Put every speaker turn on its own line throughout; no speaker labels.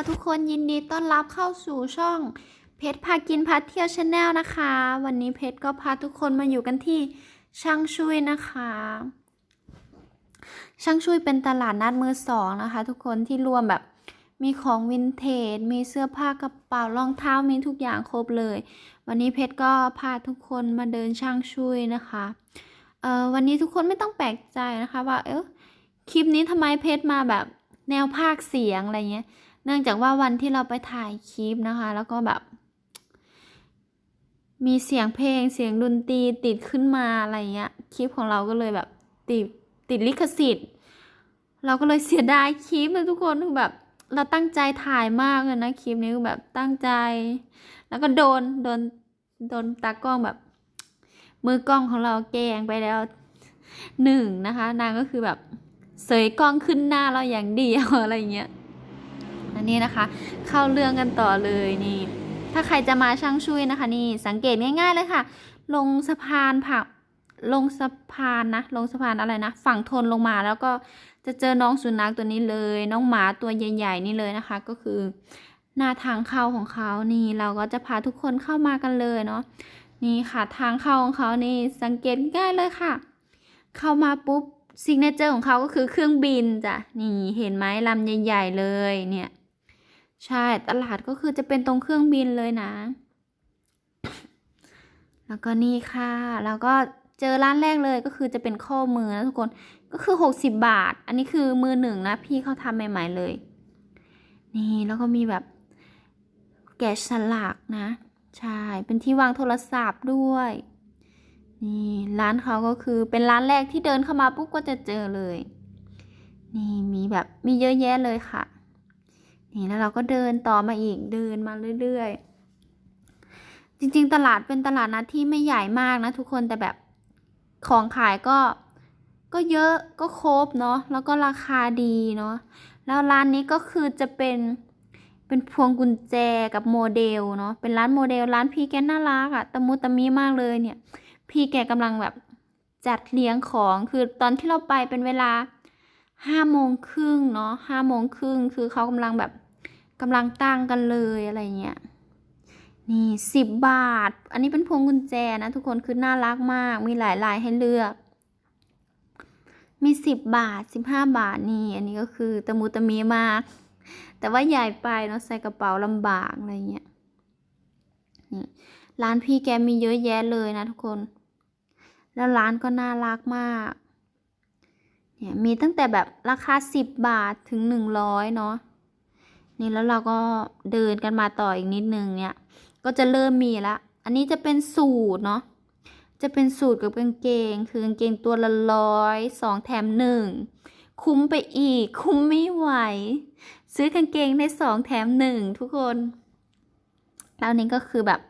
ค่ะทุกคนยินดีต้อนรับเข้าสู่ช่องเพชรพากินพาเที่ยวชาแนลนะคะ วันนี้เพชรก็พาทุกคนมาอยู่กันที่ช่างชุยนะคะ ช่างชุยเป็นตลาดนัดมือสองนะคะ ทุกคนที่รวมแบบมีของวินเทจ มีเสื้อผ้ากระเป๋ารองเท้ามีทุกอย่างครบเลย วันนี้เพชรก็พาทุกคนมาเดินช่างชุยนะคะเออวันนี้ทุกคนไม่ต้องแปลกใจนะคะว่าเออคลิปนี้ทำไมเพชรมาแบบแนวภาคเสียงอะไรเงี้ย เนื่องจากว่าวันที่เราไปถ่ายคลิปนะคะ แล้วก็แบบ มีเสียงเพลงเสียงดนตรีติดขึ้นมาอะไรเงี้ยคลิปของเราก็เลยแบบติดติดลิขสิทธิ์ เราก็เลยเสียดายคลิปเลยทุกคนคือแบบ เราตั้งใจถ่ายมากเลยนะคลิปนี้คือแบบตั้งใจ แล้วก็โดนโดนโดนตากล้องแบบ มือกล้องของเราแกงไปแล้วหนึ่งนะคะ นางก็คือแบบเสยกล้องขึ้นหน้าเราอย่างเดียวอะไรเงี้ย นนี้นะคะ เข้าเรื่องกันต่อเลยนี่ ถ้าใครจะมาช่างช่วยนะคะ นี่สังเกตง่ายๆเลยค่ะ ลงสะพานผักลงสะพานนะ ลงสะพานอะไรนะ ฝั่งทนลงมาแล้วก็จะเจอน้องสุนัขตัวนี้เลย น้องหมาตัวใหญ่ ๆ นี่เลยนะคะ ก็คือ หน้าทางเข้าของเขานี่ เราก็จะพาทุกคนเข้ามากันเลยเนาะนี่ค่ะทางเข้าของเขานี่สังเกตง่ายเลยค่ะ เข้ามาปุ๊บซิกเนเจอร์ของเขาก็คือเครื่องบินจ้ะนี่เห็นไหมลำใหญ่ ๆ เลยเนี่ย ใช่ตลาดก็คือจะเป็นตรงเครื่องบินเลยนะ แล้วก็นี่ค่ะ แล้วก็เจอร้านแรกเลยก็คือจะเป็นข้อมือนะทุกคนก็คือหกสิบบาท อันนี้คือมือหนึ่งนะ พี่เขาทำใหม่ ๆเลย นี่แล้วก็มีแบบแกะสลักนะ ใช่ เป็นที่วางโทรศัพท์ด้วย นี่ร้านเขาก็คือเป็นร้านแรกที่เดินเข้ามาปุ๊บก็จะเจอเลย นี่มีแบบมีเยอะแยะเลยค่ะ นี่แล้วเราก็เดินต่อมาอีกเดินมาเรื่อยๆ จริงๆ ตลาดเป็นตลาดนัดที่ไม่ใหญ่มากนะทุกคนแต่แบบของขายก็ก็เยอะก็ครบเนาะแล้วก็ราคาดีเนาะแล้วร้านนี้ก็คือจะเป็นเป็นพวงกุญแจกับโมเดลเนาะเป็นร้านโมเดลร้านพี่แกน่ารักอะตะมุตะมีมากเลยเนี่ย พี่แกกำลังแบบจัดเลี้ยงของคือตอนที่เราไปเป็นเวลาห้าโมงครึ่งเนาะห้าโมงครึ่งคือเขากำลังแบบ กำลังตั้งกันเลยอะไรเงี้ยนี่สิบบาท อันนี้เป็นพวงกุญแจนะทุกคนคือน่ารักมาก มีหลายลายให้เลือก มีสิบบาทสิบห้าบาทนี่ อันนี้ก็คือตะมูตะมีมาก แต่ว่าใหญ่ไปเนาะใส่กระเป๋าลำบากอะไรเงี้ยนี่ร้านพี่แกมีเยอะแยะเลยนะทุกคน แล้วร้านก็น่ารักมาก เนี่ยมีตั้งแต่แบบราคาสิบบาทถึงหนึ่งร้อยเนาะ นี่แล้วเราก็เดินกันมาต่ออีกนิดนึงเนี่ย ก็จะเริ่มมีละ อันนี้จะเป็นสูตรเนาะ จะเป็นสูตรกับกางเกง คือกางเกงตัวละร้อยสองแถมหนึ่งคุ้มไปอีก คุ้มไม่ไหว ซื้อกางเกงได้สองแถมหนึ่งทุกคนแล้วนี้ก็คือแบบ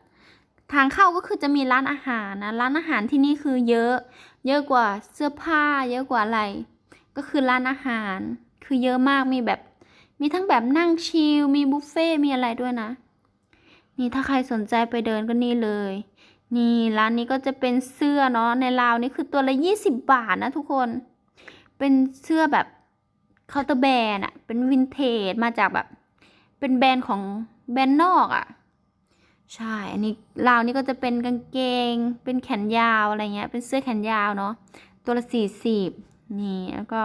ทางเข้าก็คือจะมีร้านอาหารนะ ร้านอาหารที่นี่คือเยอะ เยอะกว่าเสื้อผ้า เยอะกว่าอะไร ก็คือร้านอาหาร คือเยอะมากมีแบบ มีทั้งแบบนั่งชิล มีบุฟเฟ่ มีอะไรด้วยนะ นี่ถ้าใครสนใจไปเดินก็นี่เลย นี่ร้านนี้ก็จะเป็นเสื้อเนาะ ในราวนี่คือตัวละยี่สิบบาทนะทุกคน เป็นเสื้อแบบเคาน์เตอร์แบรนด์อะเป็นวินเทจ มาจากแบบ เป็นแบรนด์ของแบรนด์นอกอะใช่ อันนี้ราวนี้ก็จะเป็นกางเกง เป็นแขนยาวอะไรเงี้ย เป็นเสื้อแขนยาวเนาะ ตัวละสี่สิบนี่ แล้วก็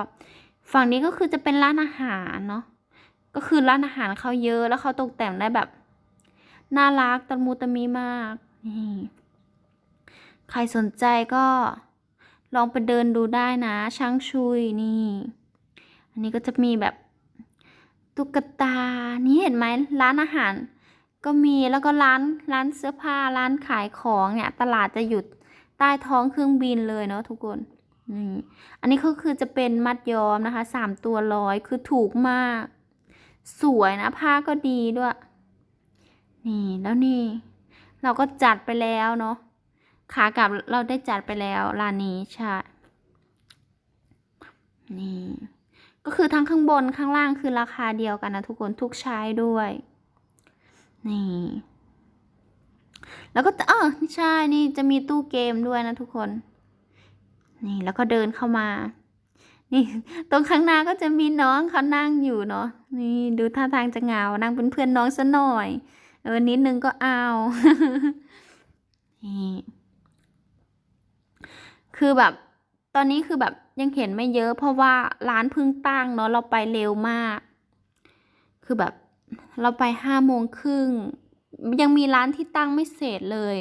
ฝั่งนี้ก็คือจะเป็นร้านอาหารเนาะ ก็คือร้านอาหารเขาเยอะแล้วเขาตกแต่งได้แบบน่ารักตะมูตะมีมากนี่ใครสนใจก็ลองไปเดินดูได้นะช่างชุยนี่ อันนี้ก็จะมีแบบตุ๊กตา นี่เห็นไหมร้านอาหาร ก็มีแล้วก็ร้านร้านเสื้อผ้าร้านขายของเนี่ย ตลาดจะอยู่ใต้ท้องเครื่องบินเลยเนาะทุกคนนี่อันนี้ก็คือจะเป็นมัดย้อมนะคะสามตัวร้อยคือถูกมาก สวยนะผ้าก็ดีด้วย นี่แล้วนี่ เราก็จัดไปแล้วเนาะขากลับเราได้จัดไปแล้วร้านนี้ใช่นี่ก็คือทั้งข้างบนข้างล่างคือราคาเดียวกันนะทุกคนทุกใช้ด้วย นี่ แล้วก็เออใช่นี่จะมีตู้เกมด้วยนะทุกคน นี่แล้วก็เดินเข้ามา นี่ตรงข้างหน้าก็จะมีน้องเขานั่งอยู่เนาะนี่ดูท่าทางจะเหงานั่งเป็นเพื่อนน้องซะหน่อย เออนิดนึงก็เอานี่คือแบบ ตอนนี้คือแบบยังเห็นไม่เยอะ เพราะว่าร้านเพิ่งตั้งเนาะเราไปเร็วมาก คือแบบเราไปห้าโมงครึ่งยังมีร้านที่ตั้งไม่เสร็จเลย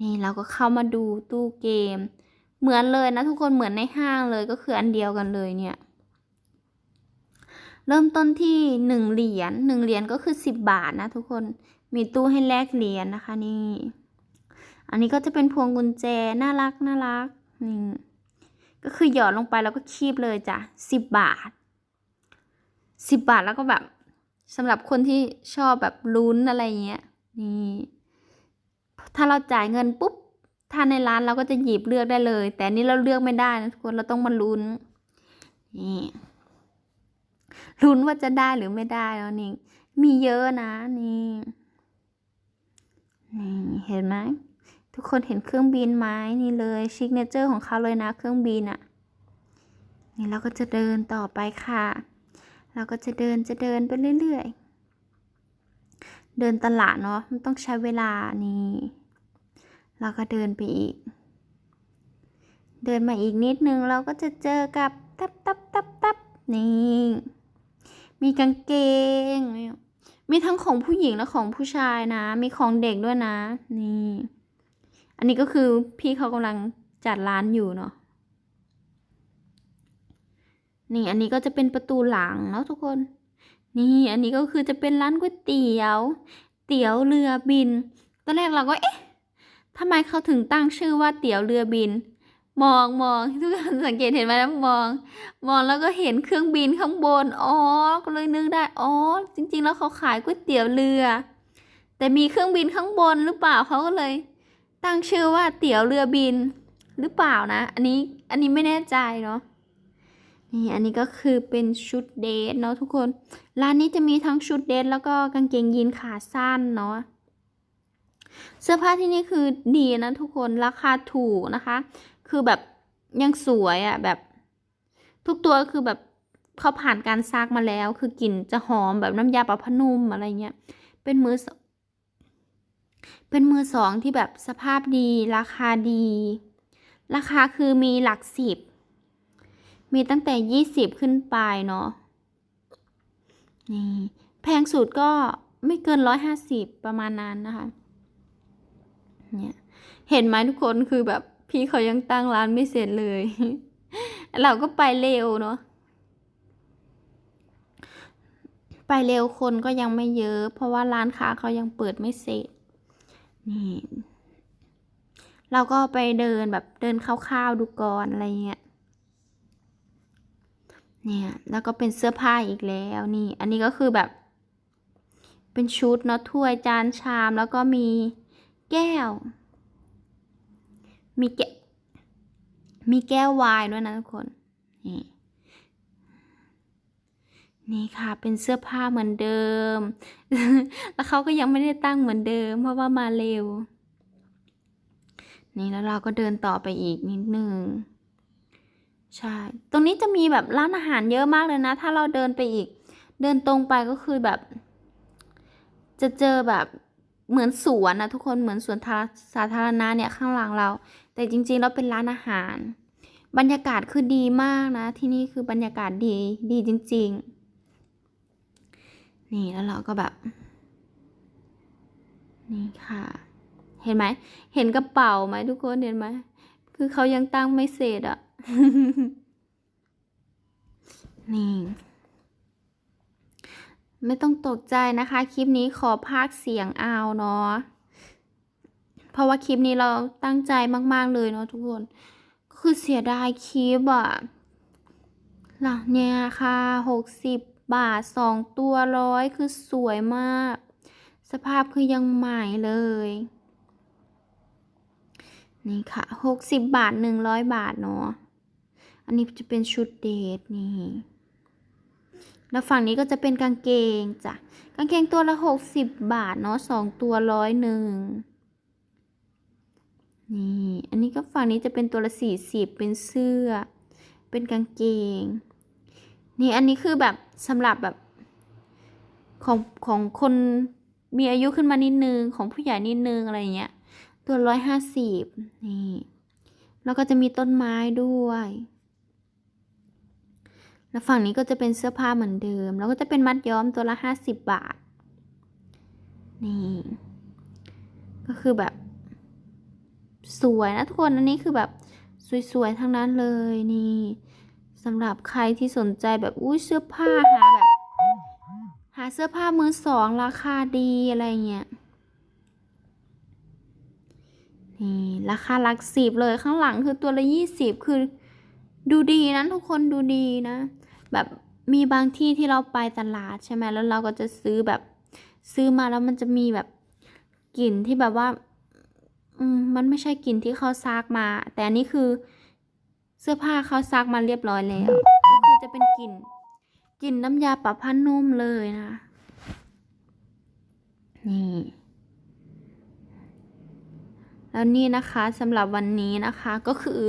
นี่เราก็เข้ามาดูตู้เกม เหมือนเลยนะทุกคนเหมือนในห้างเลยก็คืออันเดียวกันเลยเนี่ย เริ่มต้นที่หนึ่งเหรียญหนึ่งเหรียญก็คือสิบบาทนะทุกคนมีตู้ให้แลกเหรียญนะคะนี่ อันนี้ก็จะเป็นพวงกุญแจน่ารักน่ารักนี่ก็คือหยอดลงไปแล้วก็คีบเลยจ้ะสิบบาทสิบบาทแล้วก็แบบสำหรับคนที่ชอบแบบลุ้นอะไรเงี้ยนี่ถ้าเราจ่ายเงินปุ๊บ ถ้าในร้านเราก็จะหยิบเลือกได้เลย แต่นี้เราเลือกไม่ได้นะทุกคนเราต้องมาลุ้นนี่ลุ้นว่าจะได้หรือไม่ได้แล้วนี่มีเยอะนะนี่นี่เห็นไหมทุกคนเห็นเครื่องบินไหมนี่เลยชิกเนเจอร์ของเขาเลยนะเครื่องบินอะ่ะนี่เราก็จะเดินต่อไปค่ะ เราก็จะเดินจะเดินไปเรื่อยๆ เดินตลาดเนาะมันต้องใช้เวลานี่ เราก็เดินไปอีก เดินมาอีกนิดนึงเราก็จะเจอกับตับตับตับตับนี่มีกางเกง มีทั้งของผู้หญิงและของผู้ชายนะ มีของเด็กด้วยนะ นี่ อันนี้ก็คือพี่เขากำลังจัดร้านอยู่เนาะนี่อันนี้ก็จะเป็นประตูหลังเนาะทุกคน นี่อันนี้ก็คือจะเป็นร้านก๋วยเตี๋ยว เตี๋ยวเรือบิน ตอนแรกเราก็เอ๊ะ ทำไมเขาถึงตั้งชื่อว่าเตี๋ยวเรือบิน มองมองทุกคนสังเกตเห็นไหมนะมอง มองแล้วก็เห็นเครื่องบินข้างบนอ๋อก็เลยนึกได้อ๋อจริง ๆ แล้วเขาขายก๋วยเตี๋ยวเรือ แต่มีเครื่องบินข้างบนหรือเปล่าเขาก็เลย ตั้งชื่อว่าเตี๋ยวเรือบิน หรือเปล่านะ อันนี้อันนี้ไม่แน่ใจเนาะนี่อันนี้ก็คือเป็นชุดเดทเนาะทุกคน ร้านนี้จะมีทั้งชุดเดทแล้วก็กางเกงยีนขาสั้นเนาะ เสื้อผ้าที่นี่คือดีนะทุกคนราคาถูกนะคะ คือแบบยังสวยอะ่ะแบบ ทุกตัวคือแบบเขาผ่านการซักมาแล้ว คือกลิ่นจะหอมแบบน้ำยาปรับผ้านุ่มอะไรเงี้ยเป็นมือเป็นมือสองที่แบบสภาพดีราคาดี ราคาคือมีหลักสิบ มีตั้งแต่ยี่สิบขึ้นไปเนาะนี่แพงสุดก็ไม่เกินร้อยห้าสิบประมาณนั้นนะคะ เนี่ยเห็นไหมทุกคนคือแบบพี่เขายังตั้งร้านไม่เสร็จเลย เราก็ไปเร็วเนาะไปเร็วคนก็ยังไม่เยอะ เพราะว่าร้านค้าเขายังเปิดไม่เสร็จนี่เราก็ไปเดินแบบเดินคร่าวๆดูก่อนอะไรเงี้ยเนี่ยแล้วก็เป็นเสื้อผ้าอีกแล้วนี่ อันนี้ก็คือแบบ เป็นชุดเนาะถ้วยจานชามแล้วก็มี แก้ว มีแก้วมีแก้ววายด้วยนะทุกคน นี่นี่ค่ะ เป็นเสื้อผ้าเหมือนเดิม แล้วเขาก็ยังไม่ได้ตั้งเหมือนเดิม เพราะว่ามาเร็ว นี่แล้วเราก็เดินต่อไปอีกนิดนึง ใช่ ตรงนี้จะมีแบบร้านอาหารเยอะมากเลยนะ ถ้าเราเดินไปอีก เดินตรงไปก็คือแบบ จะเจอแบบ เหมือนสวนนะทุกคนเหมือนสวนสาธารณะเนี่ยข้างหลังเรา แต่จริงๆแล้วเป็นร้านอาหาร บรรยากาศคือดีมากนะ ที่นี่คือบรรยากาศดีดีจริง ๆ นี่แล้วเราก็แบบ นี่ค่ะ เห็นไหมเห็นกระเป๋าไหมทุกคนเห็นไหมคือเขายังตั้งไม่เสร็จอะนี่ ไม่ต้องตกใจนะคะ คลิปนี้ขอพากเสียงเอาเนาะเพราะว่าคลิปนี้เราตั้งใจมาก ๆ เลยเนาะทุกคนก็คือเสียดายคลิปอะหล่ะเนี่ยค่ะหกสิบบาทสองตัวร้อยคือสวยมาก สภาพคือยังใหม่เลยนี่ค่ะหกสิบบาทหนึ่งร้อยบาทเนาะ อันนี้จะเป็นชุดเดทนี่ แล้วฝั่งนี้ก็จะเป็นกางเกงจ้ะ กางเกงตัวละหกสิบบาทเนาะสองตัวร้อยหนึ่งนี่ อันนี้ก็ฝั่งนี้จะเป็นตัวละสี่สิบเป็นเสื้อ เป็นกางเกง นี่อันนี้คือแบบสำหรับแบบของของคนมีอายุขึ้นมานิดนึง ของผู้ใหญ่นิดนึงอะไรเงี้ย ตัวร้อยห้าสิบนี่ แล้วก็จะมีต้นไม้ด้วย แล้วฝั่งนี้ก็จะเป็นเสื้อผ้าเหมือนเดิม แล้วก็จะเป็นมัดย้อมตัวละห้าสิบบาท นี่ ก็คือแบบ สวยนะทุกคน อันนี้คือแบบสวยๆ ทั้งนั้นเลยนี่สำหรับใครที่สนใจแบบอุ้ยเสื้อผ้าหาแบบ หาเสื้อผ้ามือสองราคาดีอะไรเงี้ยนี่ราคาหลักสิบเลยข้างหลังคือตัวละยี่สิบคือ ดูดีนะทุกคนดูดีนะ แบบมีบางที่ที่เราไปตลาดใช่ไหมแล้วเราก็จะซื้อแบบซื้อมาแล้วมันจะมีแบบกลิ่นที่แบบว่าอืมมันไม่ใช่กลิ่นที่เขาซักมา แต่อันนี้คือเสื้อผ้าเขาซักมาเรียบร้อยแล้วก็คือจะเป็นกลิ่นกลิ่นน้ำยาปรับผ้านุ่มเลยนะนี่แล้วนี่นะคะสำหรับวันนี้นะคะก็คือ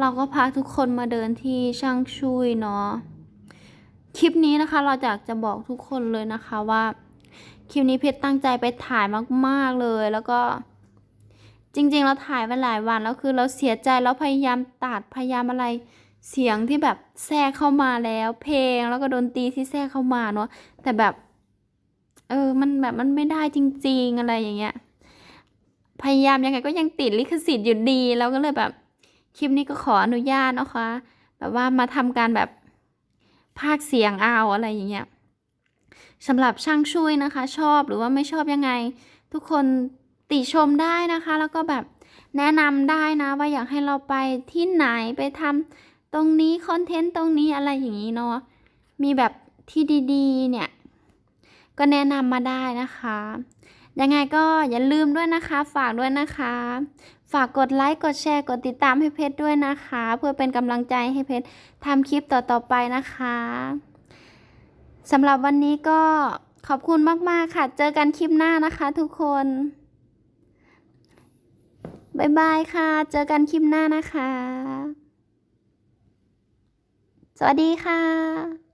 เราก็พาทุกคนมาเดินที่ช่างชุยเนาะ คลิปนี้นะคะเราอยากจะบอกทุกคนเลยนะคะว่าคลิปนี้เพชรตั้งใจไปถ่ายมากๆเลยแล้วก็จริงๆ เราถ่ายไปหลายวันแล้วคือเราเสียใจแล้วพยายามตัดพยายามอะไรเสียงที่แบบแทรกเข้ามาแล้ว เพลงแล้วก็ดนตรีที่แทรกเข้ามาเนาะแต่แบบ เออมันแบบมันไม่ได้จริง ๆอะไรอย่างเงี้ยพยายามยังไงก็ยังติดลิขสิทธิ์อยู่ดีเราก็เลยแบบ คลิปนี้ก็ขออนุญาตนะคะ แบบว่ามาทำการแบบ พากย์เสียงเอาอะไรอย่างเงี้ยสำหรับช่างช่วยนะคะ ชอบหรือว่าไม่ชอบยังไง ทุกคนติชมได้นะคะ แล้วก็แบบแนะนำได้นะว่าอยากให้เราไปที่ไหนไปทำตรงนี้คอนเทนต์ตรงนี้อะไรอย่างนี้เนาะมีแบบที่ดีๆเนี่ย ก็แนะนำมาได้นะคะ ยังไงก็อย่าลืมด้วยนะคะ ฝากด้วยนะคะ ฝากกดไลค์ กดแชร์ กดติดตามให้เพชรด้วยนะคะ เพื่อเป็นกำลังใจให้เพชรทำคลิปต่อๆไปนะคะสำหรับวันนี้ก็ขอบคุณมาก ๆ ค่ะ เจอกันคลิปหน้านะคะทุกคนบายบายค่ะ เจอกันคลิปหน้านะคะ สวัสดีค่ะ